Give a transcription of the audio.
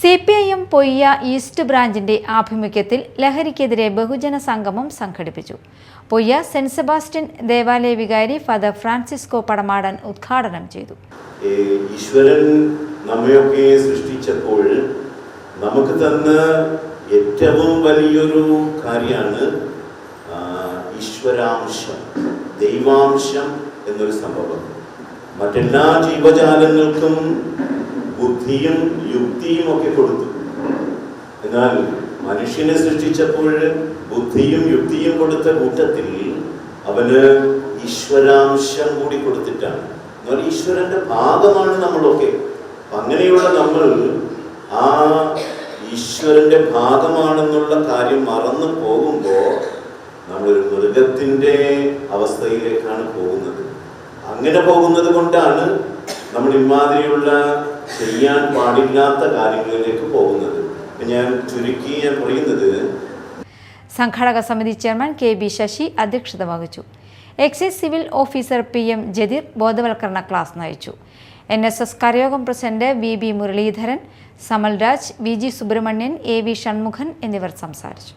C P I M Poyya east ബ്രാഞ്ചിന്റെ ആഭിമുഖ്യത്തിൽ ലഹരിക്കെതിരെ ബഹുജന സംഗമം സംഘടിപ്പിച്ചു. പൊയ്യ സെന്റ് സെബാസ്റ്റ്യൻ ദേവാലയ വികാരി ഫാദർ ഫ്രാൻസിസ്കോ പടമാടൻ ഉദ്ഘാടനം ചെയ്തു. ഈശ്വരൻ നമ്മയൊക്കെ സൃഷ്ടിച്ചപ്പോൾ നമുക്ക് തന്ന ഏറ്റവും വലിയൊരു കാര്യമാണ് ഈശ്വരാംശം ദൈവാംശം എന്നൊരു സംഭവം. മറ്റെല്ലാ ജീവജാലങ്ങൾക്കും ബുദ്ധിയും യുക്തിയും ഒക്കെ കൊടുത്തു. എന്നാൽ മനുഷ്യനെ സൃഷ്ടിച്ചപ്പോൾ ബുദ്ധിയും യുക്തിയും കൊടുത്ത കൂട്ടത്തിൽ അവന് ഈശ്വരാംശം കൂടി കൊടുത്തിട്ടാണ്. എന്നാൽ ഈശ്വരന്റെ ഭാഗമാണ് നമ്മളൊക്കെ. അങ്ങനെയുള്ള നമ്മൾ ആ ഈശ്വരന്റെ ഭാഗമാണെന്നുള്ള കാര്യം മറന്നു പോകുമ്പോൾ നമ്മളൊരു മൃഗത്തിന്റെ അവസ്ഥയിലേക്കാണ് പോകുന്നത്. അങ്ങനെ പോകുന്നത് കൊണ്ടാണ് നമ്മൾ ഇമാതിരിയുള്ള ചെയ്യാൻ പാടില്ലാത്ത കാര്യങ്ങളിലേക്ക് പോകുന്നത്. ഞാൻ ചുരുക്കി ഞാൻ പറയുന്നത് സംഘാടക സമിതി ചെയർമാൻ കെ ബി ശശി അധ്യക്ഷത വഹിച്ചു. Excise civil officer P M Jadeer ബോധവൽക്കരണ ക്ലാസ് നയിച്ചു. N S S കരയോഗം president V B Muraleedharan Samalraj V G Subramanian A V Shanmukhan എന്നിവർ സംസാരിച്ചു.